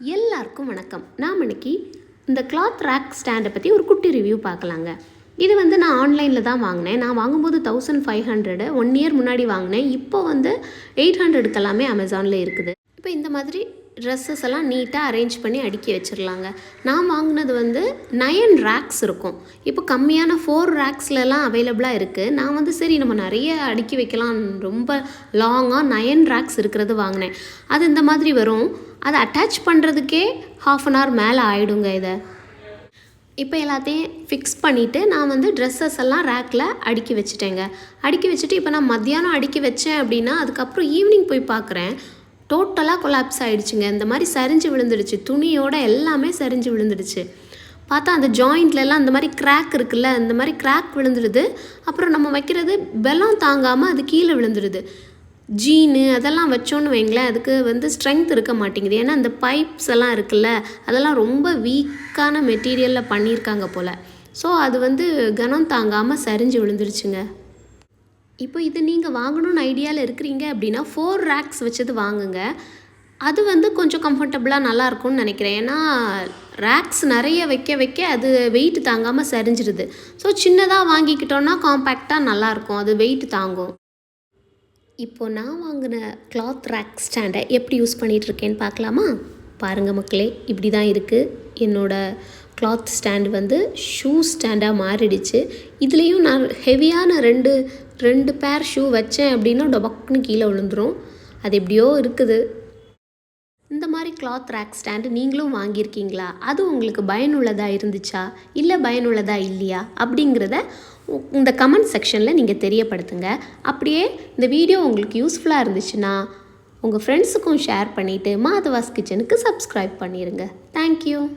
எல்லாருக்கும் வணக்கம். நாம் இன்னைக்கு இந்த கிளாத் ரேக் ஸ்டாண்டை பற்றி ஒரு குட்டி ரிவ்யூ பார்க்கலாங்க. இது வந்து நான் ஆன்லைனில் தான் வாங்கினேன். நான் வாங்கும்போது thousand five hundred one year முன்னாடி வாங்கினேன். இப்போ வந்து எயிட் ஹண்ட்ரடுக்கு எல்லாமே அமேசானில் இருக்குது. இப்போ இந்த மாதிரி ட்ரெஸ்ஸஸ் எல்லாம் நீட்டாக அரேஞ்ச் பண்ணி அடுக்கி வச்சிடலாங்க நான் வாங்கினது வந்து நயன் ரேக்ஸ் இருக்கும். இப்போ கம்மியான ஃபோர் ரேக்ஸ்லலாம் அவைலபிளாக இருக்குது நான் வந்து சரி நம்ம நிறைய அடுக்கி வைக்கலாம். ரொம்ப லாங்காக நயன் ரேக்ஸ் இருக்கிறது வாங்கினேன். அது இந்த மாதிரி வரும். அதை அட்டாச் பண்ணுறதுக்கே ஹாஃப் அன் ஹவர் மேலே ஆகிடுங்க இதை. இப்போ எல்லாத்தையும் ஃபிக்ஸ் பண்ணிவிட்டு நான் வந்து ட்ரெஸ்ஸஸ் எல்லாம் ரேக்கில் அடுக்கி வச்சுட்டேங்க. அடுக்கி வச்சுட்டு இப்போ நான் மத்தியானம் அடுக்கி வச்சேன் அப்படின்னா அதுக்கப்புறம் ஈவினிங் போய் பார்க்குறேன். டோட்டலாக கொலாப்ஸ் ஆகிடுச்சுங்க இந்த மாதிரி சரிஞ்சு விழுந்துடுச்சு. துணியோட எல்லாமே சரிஞ்சு விழுந்துடுச்சு. பார்த்தா அந்த ஜாயிண்ட்லலாம் அந்த மாதிரி கிராக் இருக்குல்ல அந்த மாதிரி கிராக் விழுந்துடுது. அப்புறம் நம்ம வைக்கிறது பலம் தாங்காமல் அது கீழே விழுந்துடுது. ஜீனு அதெல்லாம் வச்சோன்னு வைங்களேன் அதுக்கு வந்து ஸ்ட்ரென்த் இருக்க மாட்டேங்குது. ஏன்னா அந்த பைப்ஸ் எல்லாம் இருக்குல்ல அதெல்லாம் ரொம்ப வீக்கான மெட்டீரியலில் பண்ணியிருக்காங்க போல். ஸோ அது வந்து கனம் தாங்காமல் சரிஞ்சு விழுந்துருச்சுங்க. இப்போ இது நீங்கள் வாங்கணும்னு ஐடியாவில் இருக்கிறீங்க அப்படின்னா ஃபோர் ரேக்ஸ் வச்சது வாங்குங்க. அது வந்து கொஞ்சம் கம்ஃபர்டபுளாக நல்லா இருக்கும்னு நினைக்கிறேன். ஏன்னா ரேக்ஸ் நிறைய வைக்க வைக்க அது வெயிட் தாங்காமல் சரிஞ்சிருது. ஸோ சின்னதாக வாங்கிக்கிட்டோன்னா காம்பேக்டாக நல்லாயிருக்கும் அது வெயிட் தாங்கும். இப்போ நான் வாங்கின கிளாத் ரேக் ஸ்டாண்டை எப்படி யூஸ் பண்ணிகிட்ருக்கேன்னு பார்க்கலாமா? பாருங்கள் மக்களே இப்படி தான் இருக்குது என்னோடய கிளாத் ஸ்டாண்டு வந்து ஷூ ஸ்டாண்டாக மாறிடுச்சு. இதுலேயும் நான் ஹெவியான ரெண்டு ரெண்டு பேர் ஷூ வச்சேன் அப்படின்னா டொபக்குன்னு கீழே விழுந்துரும். அது எப்படியோ இருக்குது. இந்த மாதிரி கிளாத் ரேக் ஸ்டாண்டு நீங்களும் வாங்கியிருக்கீங்களா? அது உங்களுக்கு பயனுள்ளதாக இருந்துச்சா? இல்லை பயனுள்ளதாக இல்லையா? அப்படிங்கிறத உ- இந்த கமெண்ட் செக்ஷனில் நீங்கள் தெரியப்படுத்துங்க. அப்படியே இந்த வீடியோ உங்களுக்கு யூஸ்ஃபுல்லாக இருந்துச்சுன்னா உங்கள் ஃப்ரெண்ட்ஸுக்கும் ஷேர் பண்ணிவிட்டு மாதவாஸ் கிச்சனுக்கு சப்ஸ்கிரைப் பண்ணிடுங்க தேங்க்யூ